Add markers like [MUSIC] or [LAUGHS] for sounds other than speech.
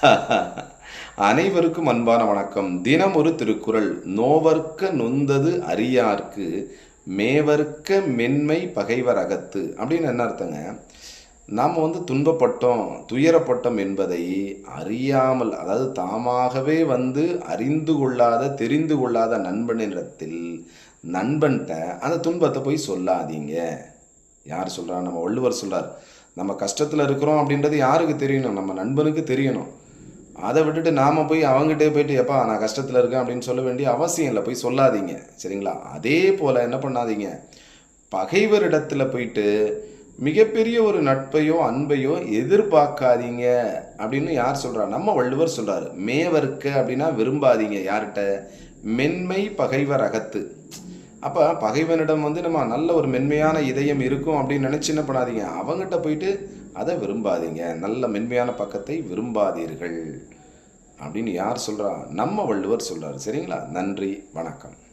[LAUGHS] அனைவருக்கும் அன்பான வணக்கம். தினம் ஒரு திருக்குறள். நோவர்க்க நொந்தது அறியார்க்கு மேவர்க்க மென்மை பகைவர் அகத்து அப்படின்னு என்ன அர்த்தங்க? நாம் வந்து துன்பப்பட்டோம் துயரப்பட்டோம் என்பதை அறியாமல் அதாவது தாமாகவே வந்து அறிந்து கொள்ளாத தெரிந்து கொள்ளாத நண்பனிடத்தில் நண்பன்கிட்ட அந்த துன்பத்தை போய் சொல்லாதீங்க. யார் சொல்கிறா நம்ம வள்ளுவர் சொல்கிறார் நம்ம கஷ்டத்தில் இருக்கிறோம் அப்படின்றது யாருக்கு தெரியணும்? நம்ம நண்பனுக்கு தெரியணும். அதை விட்டுட்டு நாம் போய் அவங்ககிட்டே போயிட்டு எப்பா நான் கஷ்டத்தில் இருக்கேன் அப்படின்னு சொல்ல வேண்டிய அவசியம் இல்லை. போய் சொல்லாதீங்க. சரிங்களா? அதே போல் என்ன பண்ணாதீங்க? பகைவரிடத்தில் போயிட்டு மிகப்பெரிய ஒரு நட்பையோ அன்பையோ எதிர்பார்க்காதீங்க அப்படின்னு யார் சொல்கிறா நம்ம வள்ளுவர் சொல்கிறாரு மேவர்க்க அப்படின்னா விரும்பாதீங்க யார்கிட்ட? மென்மை பகைவர் அகத்து. அப்போ பகைவனிடம் வந்து நம்ம நல்ல ஒரு மென்மையான இதயம் இருக்கும் அப்படின்னு நினச்சி என்ன பண்ணாதீங்க? அவங்ககிட்ட போயிட்டு அதை விரும்பாதீங்க. நல்ல மென்மையான பக்கத்தை விரும்பாதீர்கள். அப்படின்னு யார் சொல்கிறா நம்ம வள்ளுவர் சொல்கிறார் சரிங்களா? நன்றி வணக்கம்.